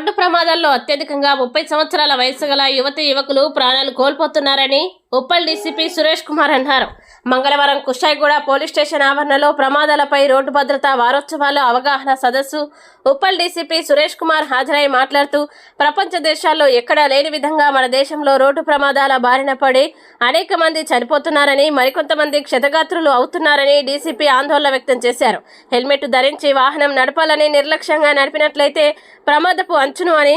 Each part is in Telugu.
రోడ్డు ప్రమాదాల్లో అత్యధికంగా ముప్పై సంవత్సరాల వయసు గల యువతి యువకులు ప్రాణాలు కోల్పోతున్నారని ఉప్పల్ డీసీపీ సురేష్ కుమార్ అన్నారు. మంగళవారం కుషాయిగూడ పోలీస్ స్టేషన్ ఆవరణలో ప్రమాదాలపై రోడ్డు భద్రతా వారోత్సవాల్లో అవగాహన సదస్సు ఉప్పల్ డీసీపీ సురేష్ కుమార్ హాజరై మాట్లాడుతూ ప్రపంచ దేశాల్లో ఎక్కడా లేని విధంగా మన దేశంలో రోడ్డు ప్రమాదాల బారిన పడి అనేక మంది చనిపోతున్నారని మరికొంతమంది క్షతగాత్రులు అవుతున్నారని డీసీపీ ఆందోళన వ్యక్తం చేశారు. హెల్మెట్ ధరించి వాహనం నడపాలని నిర్లక్ష్యంగా నడిపినట్లయితే ప్రమాదపు అంచును అని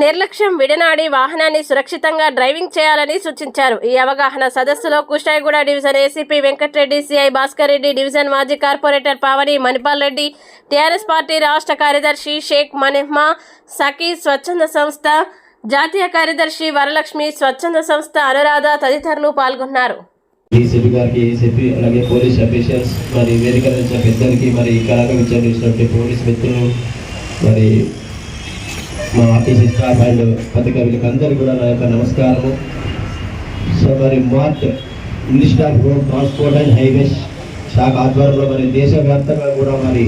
నిర్లక్ష్యం విడనాడి వాహనాన్ని సురక్షితంగా డ్రైవింగ్ చేయాలని సూచించారు. ఈ అవగాహన సదస్సులో Kushaiguda division ACP Venkatareddy CI Bhaskar Reddy division మాజీ corporator Pavani Manipal Reddy TRS party రాష్ట్ర కార్యదర్శి షేక్ మనిహ్మా సఖీ స్వచ్ఛంద సంస్థ జాతీయ కార్యదర్శి వరలక్ష్మి స్వచ్ఛంద సంస్థ అనురాధ తదితరులు పాల్గొన్నారు. డీసీపీ గారికి ఏసీపీ అలాగే పోలీస్ అఫీషియల్స్ మరి వేదిక నుంచి పెద్దలకి మరి కళాక విచ్చేసినటువంటి పోలీస్ మిత్రులు మరి మా ఆర్టీసీ స్టాఫ్ అండ్ పత్రికా వీళ్ళకందరికీ కూడా నా యొక్క నమస్కారము. సో మరి mart minister of road transport and highways శాఖ ఆధ్వర్యంలో మరి దేశవ్యాప్తంగా కూడా మరి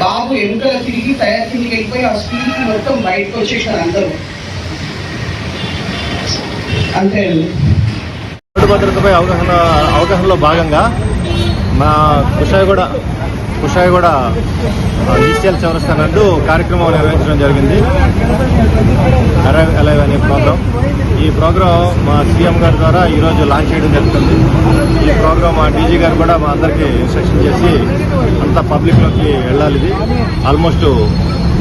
బాబు ఎముకల తిరిగి తయారు తిరిగి వెళ్ళిపోయి ఆ స్పీడ్ మొత్తం బయటకు వచ్చేసారు అందరూ. అంతే భద్రతపై అవగాహన అవగాహనలో భాగంగా మా కుషాయిగూడ కుషాయిగూడ ఈసీఎల్ చౌరస్తా నందు కార్యక్రమం నిర్వహించడం జరిగింది. అరైవ్ అలైవ్ అనే ప్రోగ్రాం ఈ ప్రోగ్రాం మా సీఎం గారి ద్వారా ఈరోజు లాంచ్ చేయడం జరుగుతుంది. ఈ ప్రోగ్రాం మా డీజీ గారు కూడా మా అందరికీ ఇన్స్ట్రక్షన్ చేసి అంతా పబ్లిక్లోకి వెళ్ళాలి ఇది. ఆల్మోస్ట్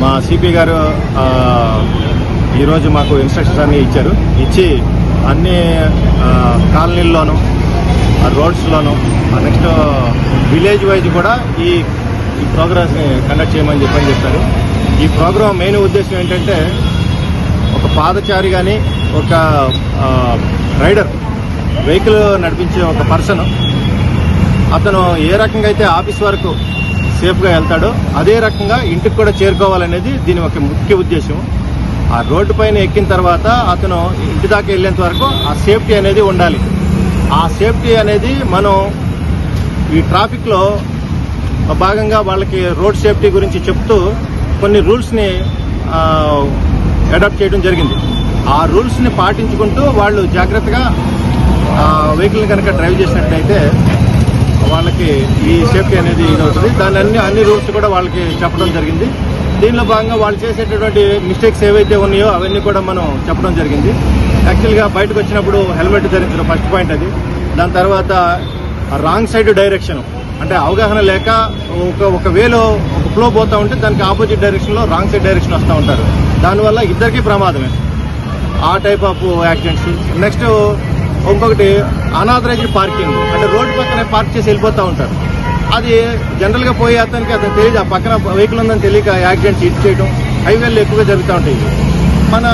మా సిపి గారు ఈరోజు మాకు ఇన్స్ట్రక్షన్స్ అన్నీ ఇచ్చారు. ఇచ్చి అన్ని కాలనీల్లోనూ రోడ్స్లోనూ నెక్స్ట్ విలేజ్ వైజ్ కూడా ఈ ఈ ప్రోగ్రామ్స్ని కండక్ట్ చేయమని చెప్పని చెప్పారు. ఈ ప్రోగ్రామ్ మెయిన్ ఉద్దేశం ఏంటంటే ఒక పాదచారి కానీ ఒక రైడర్ వెహికల్ నడిపించే ఒక పర్సన్ అతను ఏ రకంగా అయితే ఆఫీస్ వరకు సేఫ్గా వెళ్తాడో అదే రకంగా ఇంటికి కూడా చేరుకోవాలనేది దీని ఒక ముఖ్య ఉద్దేశం. ఆ రోడ్డు పైన ఎక్కిన తర్వాత అతను ఇంటి దాకా వెళ్ళేంత వరకు ఆ సేఫ్టీ అనేది ఉండాలి. ఆ సేఫ్టీ అనేది మనం ఈ ట్రాఫిక్లో భాగంగా వాళ్ళకి రోడ్ సేఫ్టీ గురించి చెప్తూ కొన్ని రూల్స్ని అడాప్ట్ చేయడం జరిగింది. ఆ రూల్స్ని పాటించుకుంటూ వాళ్ళు జాగ్రత్తగా వెహికల్ కనుక డ్రైవ్ చేసినట్లయితే వాళ్ళకి ఈ సేఫ్టీ అనేది ఇదవుతుంది దాని అన్ని అన్ని రూల్స్ కూడా వాళ్ళకి చెప్పడం జరిగింది. దీనిలో భాగంగా వాళ్ళు చేసేటటువంటి మిస్టేక్స్ ఏవైతే ఉన్నాయో అవన్నీ కూడా మనం చెప్పడం జరిగింది. యాక్చువల్గా బయటకు వచ్చినప్పుడు హెల్మెట్ ధరించడం ఫస్ట్ పాయింట్ అది. దాని తర్వాత రాంగ్ సైడ్ డైరెక్షన్. అంటే అవగాహన లేక ఒక ఒక వేలో ఒక ఫ్లో పోతూ ఉంటే దానికి ఆపోజిట్ డైరెక్షన్లో రాంగ్ సైడ్ డైరెక్షన్ వస్తూ ఉంటారు. దానివల్ల ఇద్దరికీ ప్రమాదమే. ఆ టైప్ ఆఫ్ యాక్సిడెంట్స్. నెక్స్ట్ ఇంకొకటి అనాథరైజ్డ్ పార్కింగ్. అంటే రోడ్డు పక్కనే పార్క్ చేసి వెళ్ళిపోతూ ఉంటారు. అది జనరల్గా పోయే అతనికి అతను తెలియదు. ఆ పక్కన వెహికల్ ఉందని తెలియక యాక్సిడెంట్స్ హిట్ చేయడం హైవేలు ఎక్కువగా జరుగుతూ ఉంటాయి. మన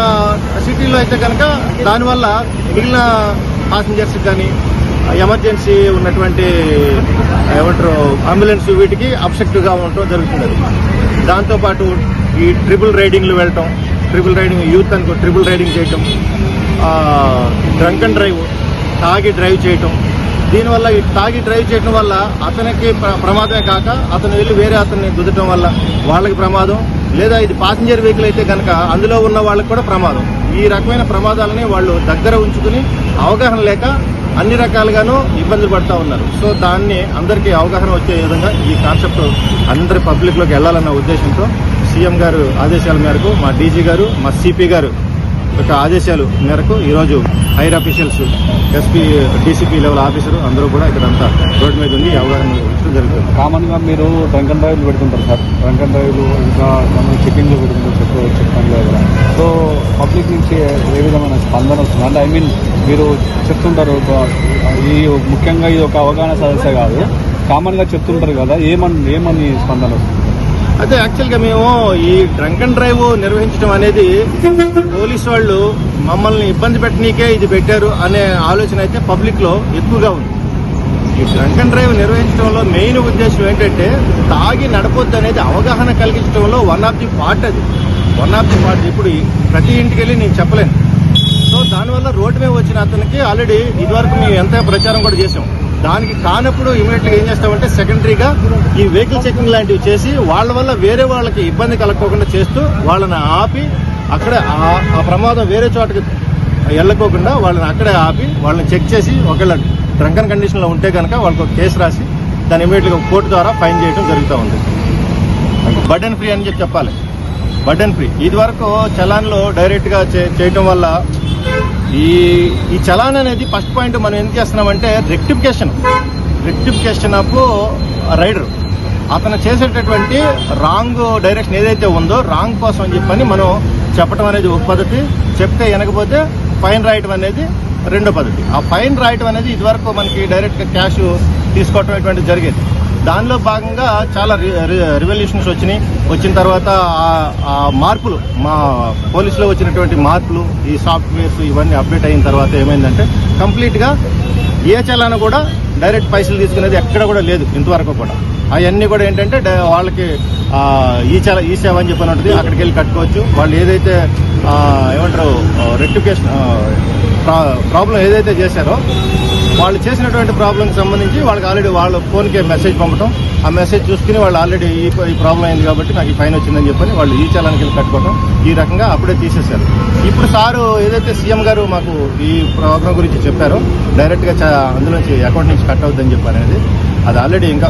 సిటీలో అయితే కనుక దానివల్ల మిగిలిన పాసింజర్స్ కానీ ఎమర్జెన్సీ ఉన్నటువంటి ఏమంటారు అంబులెన్స్ వీటికి అబ్సెక్టివ్గా ఉండటం జరుగుతుంది దాంతోపాటు ఈ ట్రిపుల్ రైడింగ్లు వెళ్ళటం ట్రిపుల్ రైడింగ్ యూత్ అనుకో ట్రిపుల్ రైడింగ్ చేయటం డ్రంక్ అండ్ డ్రైవ్ తాగి డ్రైవ్ చేయటం. దీనివల్ల ఈ తాగి డ్రైవ్ చేయడం వల్ల అతనికి ప్ర- ప్రమాదమే కాక అతను వెళ్ళి వేరే అతన్ని గుద్దటం వల్ల వాళ్ళకి ప్రమాదం లేదా ఇది పాసింజర్ వెహికల్ అయితే కనుక అందులో ఉన్న వాళ్ళకి కూడా ప్రమాదం. ఈ రకమైన ప్రమాదాలని వాళ్ళు దగ్గర ఉంచుకుని అవగాహన లేక అన్ని రకాలుగాను ఇబ్బందులు పడుతూ ఉన్నారు. సో దాన్ని అందరికీ అవగాహన వచ్చే విధంగా ఈ కాన్సెప్ట్ అందరి పబ్లిక్లోకి వెళ్ళాలన్న ఉద్దేశంతో సీఎం గారు ఆదేశాల మేరకు మా డీజీ గారు మా సిపి గారు యొక్క ఆదేశాలు మేరకు ఈరోజు higher officials SP DCP level officer అందరూ కూడా ఇక్కడంతా రోడ్డు మీద ఉండి అవగాహన జరుగుతుంది. కామన్గా మీరు డ్రంక్ అండ్ డ్రైవ్లు పెడుతుంటారు సార్. డ్రంక్ అండ్ డ్రైవ్లు ఇంకా మనం చెకింగ్లు పెడుతుంటారు చెక్ చెక్ సో పబ్లిక్ నుంచి ఏ విధమైన స్పందన వస్తుంది? అంటే ఐ మీన్ మీరు చెప్తుంటారు ఈ ముఖ్యంగా ఇది ఒక అవగాహన సదస్య కాదు. కామన్గా చెప్తుంటారు కదా ఏమని ఏమని స్పందన వస్తుంది? అయితే యాక్చువల్గా మేము ఈ డ్రంక్ అండ్ డ్రైవ్ నిర్వహించడం అనేది పోలీసు వాళ్ళు మమ్మల్ని ఇబ్బంది పెట్టనీకే ఇది పెట్టారు అనే ఆలోచన అయితే పబ్లిక్లో ఎక్కువగా ఉంది. ఈ డ్రంక్ అండ్ డ్రైవ్ నిర్వహించడంలో మెయిన్ ఉద్దేశం ఏంటంటే తాగి నడపొద్దు అనేది అవగాహన కలిగించడంలో వన్ ఆఫ్ ది పార్ట్ అది. వన్ ఆఫ్ ది పార్ట్ ఇప్పుడు ప్రతి ఇంటికి వెళ్ళి నేను చెప్పలేను. సో దానివల్ల రోడ్డు మీద వచ్చిన అతనికి ఆల్రెడీ ఇదివరకు మేము ఎంత ప్రచారం కూడా చేసాం. దానికి కానప్పుడు ఇమీడియట్గా ఏం చేస్తామంటే సెకండరీగా ఈ వెహికల్ చెకింగ్ లాంటివి చేసి వాళ్ళ వల్ల వేరే వాళ్ళకి ఇబ్బంది కలగకోకుండా చేస్తూ వాళ్ళని ఆపి అక్కడే ఆ- ప్రమాదం వేరే చోటకి వెళ్ళకోకుండా వాళ్ళని అక్కడే ఆపి వాళ్ళని చెక్ చేసి ఒకవేళ డ్రంకన్ కండిషన్లో ఉంటే కనుక వాళ్ళకి ఒక కేసు రాసి దాన్ని ఇమీడియట్గా కోర్టు ద్వారా ఫైన్ చేయడం జరుగుతూ ఉంది. బర్డెన్ ఫ్రీ అని చెప్పి చెప్పాలి. Burden free. ఇది వరకు చలాన్లో డైరెక్ట్గా చే- చేయటం వల్ల ఈ ఈ చలాన్ అనేది ఫస్ట్ పాయింట్ మనం ఏం చేస్తున్నామంటే రెక్టిఫికేషన్ రెక్టిఫికేషన్ ఆఫ్ రైడర్ అతను చేసేటటువంటి రాంగ్ డైరెక్షన్ ఏదైతే ఉందో రాంగ్ కోసం అని చెప్పని మనం చెప్పడం అనేది ఒక పద్ధతి. చెప్తే వినకపోతే ఫైన్ రాయటం అనేది రెండో పద్ధతి. ఆ ఫైన్ రాయటం అనేది ఇదివరకు మనకి డైరెక్ట్గా క్యాష్ తీసుకోవటం ఇటువంటిది జరిగేది. దానిలో భాగంగా చాలా రివల్యూషన్స్ వచ్చినాయి. వచ్చిన తర్వాత ఆ- మార్పులు మా పోలీసులో వచ్చినటువంటి మార్పులు ఈ సాఫ్ట్వేర్స్ ఇవన్నీ అప్డేట్ అయిన తర్వాత ఏమైందంటే కంప్లీట్గా ఏ చలాన కూడా డైరెక్ట్ పైసలు తీసుకునేది ఎక్కడ కూడా లేదు ఇంతవరకు కూడా. అవన్నీ కూడా ఏంటంటే వాళ్ళకి ఈ చల ఈ సేవ అని చెప్పని ఉంటుంది అక్కడికి వెళ్ళి కట్టుకోవచ్చు. వాళ్ళు ఏదైతే ఏమంటారు ఏమంటారు రెక్టిఫికేషన్ ప్రాబ్లం ఏదైతే చేశారో వాళ్ళు చేసినటువంటి ప్రాబ్లంకి సంబంధించి వాళ్ళకి ఆల్రెడీ వాళ్ళ ఫోన్కే మెసేజ్ పంపడం ఆ మెసేజ్ చూసుకుని వాళ్ళు ఆల్రెడీ ఈ ఈ ప్రాబ్లం అయింది కాబట్టి నాకు ఈ ఫైన్ వచ్చిందని చెప్పని వాళ్ళు ఈ చలానికి వెళ్ళి కట్టుకోవడం ఈ రకంగా అప్పుడే తీసేశారు. ఇప్పుడు సారు ఏదైతే సీఎం గారు మాకు ఈ ప్రాబ్లం గురించి చెప్పారో డైరెక్ట్గా చ- అందులోంచి అకౌంట్ నుంచి కట్ అవుతుందని చెప్పారు అనేది అది ఆల్రెడీ ఇంకా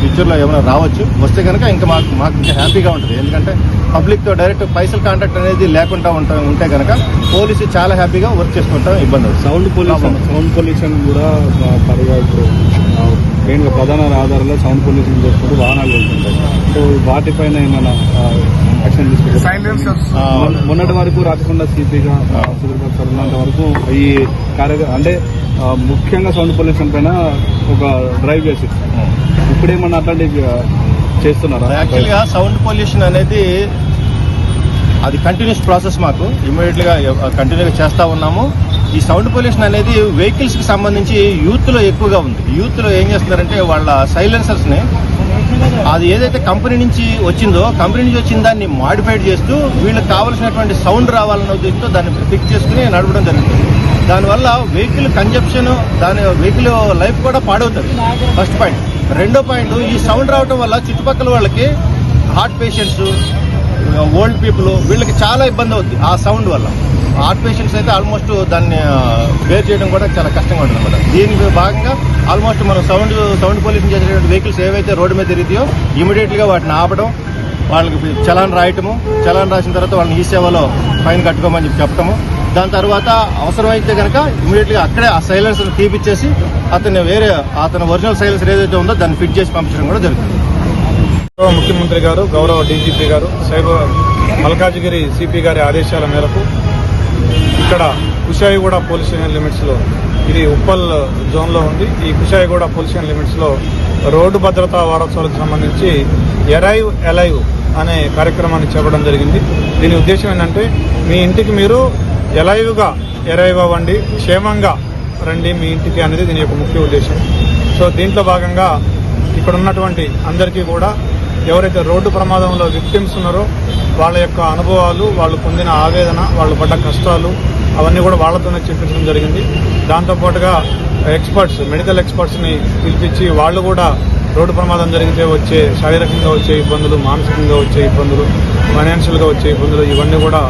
ఫ్యూచర్లో ఏమైనా రావచ్చు. వస్తే కనుక ఇంకా మాకు మాకు ఇంకా హ్యాపీగా ఉంటుంది. ఎందుకంటే పబ్లిక్తో డైరెక్ట్ పైసల్ కాంటాక్ట్ అనేది లేకుండా ఉంటా ఉంటే కనుక పోలీసు చాలా హ్యాపీగా వర్క్ చేసుకుంటాం ఇబ్బంది సౌండ్ పొల్యూషన్ సౌండ్ పొల్యూషన్ కూడా పరుగా ఇప్పుడు మెయిన్గా ప్రధాన ఆధారంలో సౌండ్ పొల్యూషన్ చేసుకుంటూ వాహనాలు వెళ్తుంటాయి. సో వాటిపైన ఏమైనా యాక్షన్ తీసుకుంటారు మొన్నటి వరకు రాచకొండ సిపిగా సుధీర్ సార్ ఉన్నంత వరకు ఈ కార్య అంటే ముఖ్యంగా సౌండ్ పొల్యూషన్ పైన ఒక డ్రైవ్ చేసి ఇప్పుడేమన్నా అట్లాంటివి చేస్తున్నారా? యాక్చువల్గా సౌండ్ పొల్యూషన్ అనేది అది కంటిన్యూస్ ప్రాసెస్ మాకు. ఇమీడియట్గా కంటిన్యూగా చేస్తూ ఉన్నాము. ఈ సౌండ్ పొల్యూషన్ అనేది వెహికల్స్కి సంబంధించి యూత్లో ఎక్కువగా ఉంది. యూత్లో ఏం చేస్తున్నారంటే వాళ్ళ సైలెన్సర్స్ని అది ఏదైతే కంపెనీ నుంచి వచ్చిందో కంపెనీ నుంచి వచ్చిన దాన్ని మాడిఫైడ్ చేస్తూ వీళ్ళకి కావాల్సినటువంటి సౌండ్ రావాలన్న ఉద్దేశంతో దాన్ని ఫిక్స్ చేసుకుని నడపడం జరుగుతుంది. దానివల్ల వెహికల్ కన్జప్షన్ దాని వెహికల్ లైఫ్ కూడా పాడవుతుంది. ఫస్ట్ పాయింట్ రెండో పాయింట్ ఈ సౌండ్ రావడం వల్ల చుట్టుపక్కల వాళ్ళకి హార్ట్ పేషెంట్స్ ఓల్డ్ పీపుల్ వీళ్ళకి చాలా ఇబ్బంది అవుతుంది ఆ సౌండ్ వల్ల. హార్ట్ పేషెంట్స్ అయితే ఆల్మోస్ట్ దాన్ని బేర్ చేయడం కూడా చాలా కష్టంగా ఉంటుంది అనమాట దీనికి భాగంగా ఆల్మోస్ట్ మనం సౌండ్ సౌండ్ పొల్యూషన్ చేసేటువంటి వెహికల్స్ ఏవైతే రోడ్డు మీద తిరుగుతాయో ఇమీడియట్గా వాటిని ఆపడం వాళ్ళకి చలాన్ రాయటము చలాన్ రాసిన తర్వాత వాళ్ళని ఈ సేవలో ఫైన్ కట్టుకోమని చెప్పి చెప్పటము. దాని తర్వాత అవసరమైతే కనుక ఇమీడియట్గా అక్కడే ఆ సైలెన్సర్ తీపిచ్చేసి అతను వేరే అతని ఒరిజినల్ సైలెన్సర్ ఏదైతే ఉందో దాన్ని ఫిట్ చేసి పంపించడం కూడా జరుగుతుంది. గౌరవ ముఖ్యమంత్రి గారు గౌరవ డీజీపీ గారు సైబర్ మల్కాజిగిరి సిపి గారి ఆదేశాల మేరకు ఇక్కడ కుషాయిగూడ పోలీస్ లిమిట్స్లో ఇది ఉప్పల్ జోన్లో ఉంది. ఈ కుషాయిగూడ పోలీస్ లిమిట్స్లో రోడ్డు భద్రతా వారోత్సవాలకు సంబంధించి ఎరైవ్ ఎలైవ్ అనే కార్యక్రమాన్ని చేపడం జరిగింది. దీని ఉద్దేశం ఏంటంటే మీ ఇంటికి మీరు ఎలైవ్గా ఎరైవ్ అవ్వండి క్షేమంగా రండి మీ ఇంటికి అనేది దీని యొక్క ముఖ్య ఉద్దేశం. సో దీంట్లో భాగంగా ఇక్కడ ఉన్నటువంటి అందరికీ కూడా ఎవరైతే రోడ్డు ప్రమాదంలో విక్టిమ్స్ ఉన్నారో వాళ్ళ యొక్క అనుభవాలు వాళ్ళు పొందిన ఆవేదన వాళ్ళు పడ్డ కష్టాలు అవన్నీ కూడా వాళ్ళతోనే చెప్పించడం జరిగింది. దాంతోపాటుగా ఎక్స్పర్ట్స్ మెడికల్ ఎక్స్పర్ట్స్ని పిలిపించి వాళ్ళు కూడా రోడ్డు ప్రమాదం జరిగితే వచ్చే శారీరకంగా వచ్చే ఇబ్బందులు మానసికంగా వచ్చే ఇబ్బందులు ఫైనాన్షియల్గా వచ్చే ఇబ్బందులు ఇవన్నీ కూడా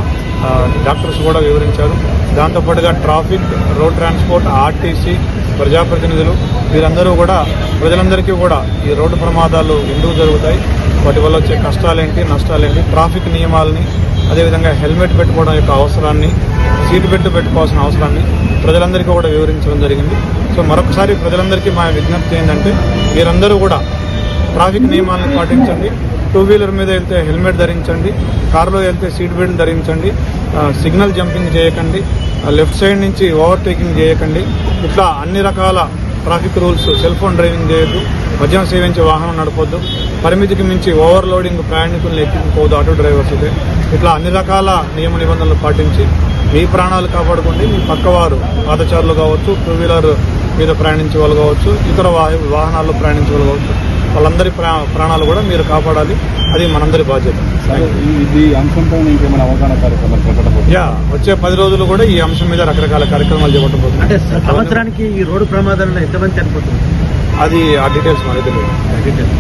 డాక్టర్స్ కూడా వివరించారు. దాంతోపాటుగా ట్రాఫిక్ రోడ్ ట్రాన్స్పోర్ట్ ఆర్టీసీ ప్రజాప్రతినిధులు వీరందరూ కూడా ప్రజలందరికీ కూడా ఈ రోడ్డు ప్రమాదాలు ఎందుకు జరుగుతాయి? వాటి వల్ల వచ్చే కష్టాలేంటి నష్టాలేంటి? ట్రాఫిక్ నియమాలని అదేవిధంగా హెల్మెట్ పెట్టుకోవడం యొక్క అవసరాన్ని సీట్ బెల్ట్ పెట్టుకోవాల్సిన అవసరాన్ని ప్రజలందరికీ కూడా వివరించడం జరిగింది. సో మరొకసారి ప్రజలందరికీ మా విజ్ఞప్తి ఏంటంటే మీరందరూ కూడా ట్రాఫిక్ నియమాలను పాటించండి. టూ వీలర్ మీద వెళ్తే హెల్మెట్ ధరించండి. కారులో వెళ్తే సీట్ బెల్ట్ ధరించండి. సిగ్నల్ జంపింగ్ చేయకండి. లెఫ్ట్ సైడ్ నుంచి ఓవర్టేకింగ్ చేయకండి. ఇట్లా అన్ని రకాల traffic rules cell phone driving చేయొద్దు. మద్యం సేవించే వాహనం నడపొద్దు. పరిమితికి మించి ఓవర్లోడింగ్ ప్రయాణికులను ఎక్కించుకోవద్దు ఆటో డ్రైవర్స్ అయితే. ఇట్లా అన్ని రకాల నియమ నిబంధనలు పాటించి మీ ప్రాణాలు కాపాడుకోండి. మీ పక్కవారు పాదచారులు కావచ్చు టూ వీలర్ మీద ప్రయాణించే వాళ్ళు కావచ్చు ఇతర వాహ- వాహనాల్లో ప్రయాణించే వాళ్ళు కావచ్చు వాళ్ళందరి ప్రా- ప్రాణాలు కూడా మీరు కాపాడాలి. అది మనందరి బాధ్యత. యా వచ్చే పది రోజులు కూడా ఈ అంశం మీద రకరకాల కార్యక్రమాలు చేపట్టబోతున్నాం. అంటే సంవత్సరానికి ఈ రోడ్డు ప్రమాదాలలో ఎంతమంది చనిపోతుంది అది ఆ డీటెయిల్స్ మనకి తెలియదు. డీటెయిల్